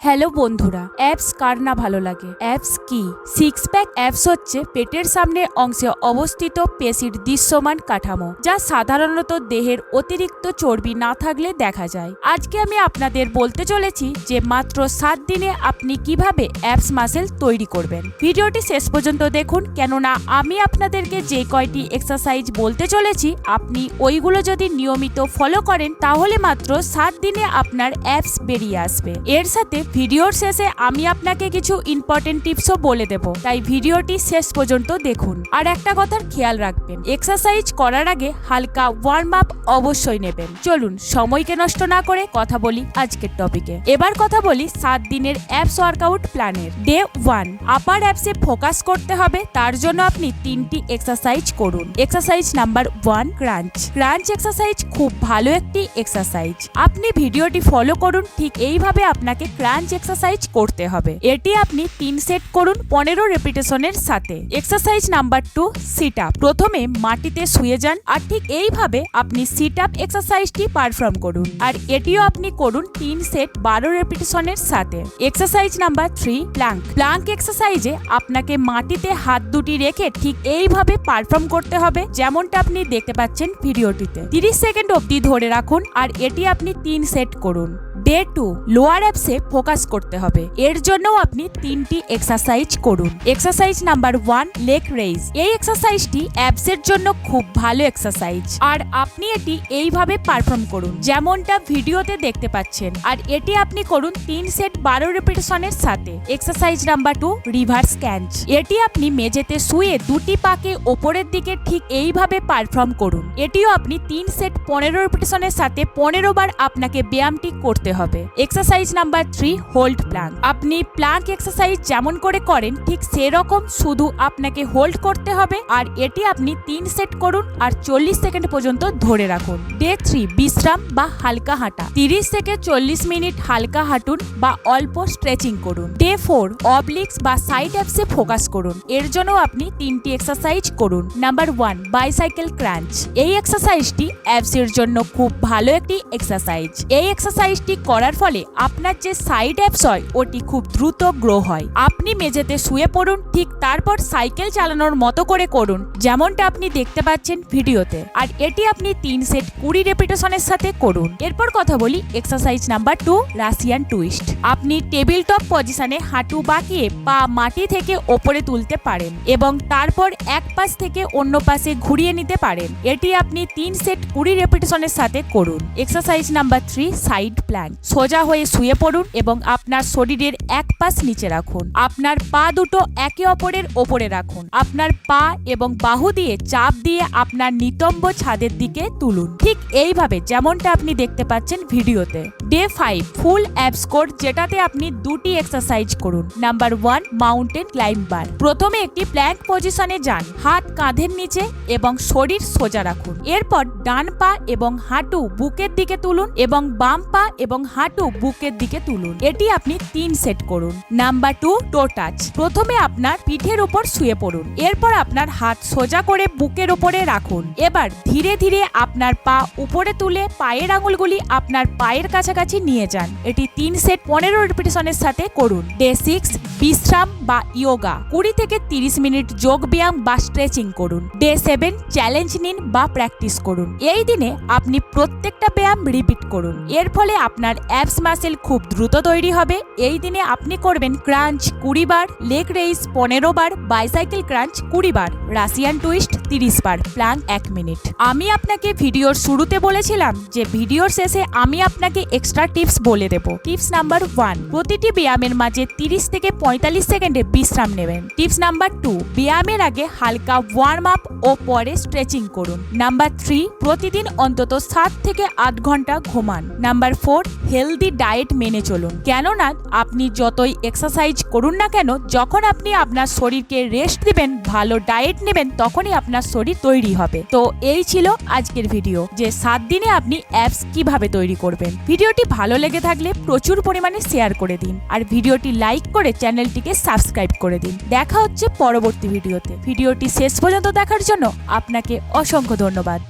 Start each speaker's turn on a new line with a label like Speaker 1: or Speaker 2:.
Speaker 1: Hello বন্ধুরা, apps কার না ভালো লাগে? অ্যাপস কি? সিক্স প্যাক অ্যাপস হচ্ছে পেটের সামনে অংশে অবস্থিত পেশির দৃশ্যমান কাঠামো, যা সাধারণত দেহের অতিরিক্ত চর্বি না থাকলে দেখা যায়। আজকে আমি আপনাদের বলতে চলেছি যে মাত্র সাত দিনে আপনি কীভাবে অ্যাপস মাসেল তৈরি করবেন। ভিডিওটি শেষ পর্যন্ত দেখুন, কেননা আমি আপনাদেরকে যে কয়টি এক্সারসাইজ বলতে চলেছি, আপনি ওইগুলো যদি নিয়মিত ফলো করেন, তাহলে মাত্র সাত দিনে আপনার অ্যাপস বেরিয়ে আসবে। এর সাথে ভিডিওর শেষে আমি আপনাকে কিছু ইম্পর্টেন্ট টিপসও বলে দেব। তাই ভিডিওটি শেষ পর্যন্ত দেখুন। আর একটা কথার খেয়াল রাখবেন এক্সারসাইজ করার আগে হালকা ওয়ার্ম আপ অবশ্যই নেবেন। চলুন, সময়কে নষ্ট না করে কথা বলি আজকের টপিকে এবার কথা বলি সাত দিনের অ্যাপস ওয়ার্কআউট প্ল্যানের ডে ওয়ান আপার অ্যাপসে ফোকাস করতে হবে, তার জন্য আপনি তিনটি এক্সারসাইজ করুন। Exercise number one crunch crunch exercise খুব ভালো একটি এক্সারসাইজ আপনি ভিডিওটি ফলো করুন, ঠিক এইভাবে আপনাকে ক্রাঞ্চ এক্সারসাইজ করতে হবে। এটি আপনি তিন সেট করুন পনেরো রেপিটেশনের সাথে। Exercise number two sit up প্রথমে মাটিতে শুয়ে যান আর ঠিক এইভাবে আপনি সিট আপ এক্সারসাইজটি পারফর্ম করুন। আর এটিও আপনি করুন তিন সেট বারো রেপিটেশনের সাথে। Exercise number three plank plank এক্সারসাইজে আপনাকে মাটিতে হাত দুটি রেখে ঠিক এইভাবে পারফর্ম করতে হবে, যেমনটা আপনি দেখতে পাচ্ছেন ভিডিওটিতে। তিরিশ সেকেন্ড অবধি ধরে রাখুন আর এটি আপনি তিন সেট করুন। ডে টু লোয়ার অ্যাপসে ফোকাস করতে হবে। এর জন্যও আপনি তিনটি এক্সারসাইজ করুন। Exercise number one leg raise এই এক্সারসাইজটি অ্যাপসের জন্য খুব ভালো এক্সারসাইজ আর আপনি এটি এইভাবে পারফর্ম করুন। যেমনটা ভিডিওতে দেখতে পাচ্ছেন। আর এটি আপনি করুন তিন সেট বারো রেপিটেশনের সাথে। Exercise number two reverse crunch এটি আপনি মেঝেতে শুয়ে দুটি পাকে ওপরের দিকে ঠিক এইভাবে পারফর্ম করুন। এটিও আপনি তিন সেট পনেরো রেপিটেশনের সাথে পনেরো বার আপনাকে ব্যায়ামটি করতে হবে। Exercise number three hold plank আপনি প্লাঙ্ক এক্সারসাইজ যেমন করে করেন, ঠিক সেরকম শুধু আপনাকে হোল্ড করতে হবে আর এটি আপনি তিন সেট করুন আর চল্লিশ সেকেন্ড পর্যন্ত ধরে রাখুন। ডে থ্রি বিশ্রাম বা হালকা হাঁটা। তিরিশ থেকে চল্লিশ মিনিট হালকা হাঁটুন বা অল্প স্ট্রেচিং করুন। ডে ফোর অবলিক্স বা সাইড অ্যাপসে ফোকাস করুন। এর জন্য আপনি তিনটি এক্সারসাইজ করুন। নাম্বার ওয়ান বাইসাইকেল ক্রাঞ্চ এই এক্সারসাইজটি অ্যাপসের জন্য খুব ভালো একটি এক্সারসাইজ এই এক্সারসাইজটি করার ফলে আপনার যে সাইড অ্যাপস হয়, ওটি খুব দ্রুত গ্রো হয়। আপনি মেঝেতে শুয়ে পড়ুন, ঠিক তারপর সাইকেল চালানোর মতো করে করুন, যেমনটা আপনি দেখতে পাচ্ছেন ভিডিওতে। আর এটি আপনি তিন সেট কুড়ি রেপিটেশনের সাথে করুন। এরপর কথা বলি exercise number two Russian twist আপনি টেবিল টপ পজিশনে হাঁটু বাঁকিয়ে পা মাটি থেকে ওপরে তুলতে পারেন এবং তারপর এক পাশ থেকে অন্য পাশে ঘুরিয়ে নিতে পারেন। এটি আপনি তিন সেট কুড়ি রেপিটেশনের সাথে করুন। Exercise number three side plank সোজা হয়ে শুয়ে পড়ুন এবং আপনার শরীরের এক পাশ নিচে রাখুন। আপনার পা দুটো একে অপরের ওপরে রাখুন। আপনার পা এবং বাহু দিয়ে চাপ দিয়ে আপনার নিতম্ব ছাদের দিকে তুলুন। ঠিক এইভাবে যেমনটা আপনি দেখতে পাচ্ছেন ভিডিওতে। Day five full abs core যেটাতে আপনি দুটি এক্সারসাইজ করুন। নাম্বার ওয়ান মাউন্টেন ক্লাইম্বার প্রথমে একটি প্ল্যাঙ্ক পজিশনে যান। হাত কাঁধের নিচে এবং শরীর সোজা রাখুন। এরপর ডান পা এবং হাঁটু বুকের দিকে তুলুন এবং বাম পা এবং হাঁটু বুকের দিকে তুলুন। এটি আপনি তিন সেট করুন। নাম্বার টু টো টাচ প্রথমে আপনার পিঠের উপর শুয়ে পড়ুন। এরপর আপনার হাত সোজা করে বুকের উপরে রাখুন। এবার ধীরে ধীরে আপনার পা উপরে তুলে পায়ের আঙুলগুলি আপনার পায়ের কাছাকাছি নিয়ে যান। এটি তিন সেট পনেরো রিপিটেশনের সাথে করুন। ডে সিক্স বিশ্রাম বা ইয়োগা, কুড়ি থেকে তিরিশ মিনিট যোগ ব্যায়াম বা স্ট্রেচিং করুন। ডে সেভেন চ্যালেঞ্জ নিন বা প্র্যাকটিস করুন। এই দিনে আপনি প্রত্যেকটা ব্যায়াম রিপিট করুন। এর ফলে আপনার অ্যাপস মাসেল খুব দ্রুত তৈরি হবে। এই দিনে আপনি করবেন ক্রাঞ্চ কুড়ি বার লেগ রেইস পনেরো বার বাইসাইকেল ক্রাঞ্চ কুড়ি বার রাশিয়ান টুইস্ট তিরিশ বার প্লাং এক মিনিট আমি আপনাকে ভিডিওর শুরুতে বলেছিলাম যে ভিডিওর শেষে আমি আপনাকে এক্সট্রা টিপস বলে দেব। টিপস নাম্বার ওয়ান প্রতিটি ব্যায়ামের মাঝে তিরিশ থেকে পঁয়তাল্লিশ সেকেন্ডে বিশ্রাম নেবেন। টিপস নাম্বার টু ব্যায়ামের আগে হালকা ওয়ার্ম আপ ও পরে স্ট্রেচিং করুন। নাম্বার থ্রি প্রতিদিন অন্তত সাত থেকে আট ঘণ্টা ঘুমান। নাম্বার ফোর হেলদি ডায়েট মেনে চলুন। কেননা আপনি যতই এক্সারসাইজ করুন না কেন, যখন আপনি আপনার শরীরকে রেস্ট দিবেন, ভালো ডায়েট নেবেন, তখনই আপনার শরীর তৈরি হবে। তো এই ছিল আজকের ভিডিও যে সাত দিনে আপনি অ্যাপস কীভাবে তৈরি করবেন। ভিডিওটি ভালো লেগে থাকলে প্রচুর পরিমাণে শেয়ার করে দিন। আর ভিডিওটি লাইক করে চ্যানেলটিকে সাবস্ক্রাইব করে দিন। দেখা হচ্ছে পরবর্তী ভিডিওতে। ভিডিওটি শেষ পর্যন্ত দেখার জন্য আপনাকে অসংখ্য ধন্যবাদ।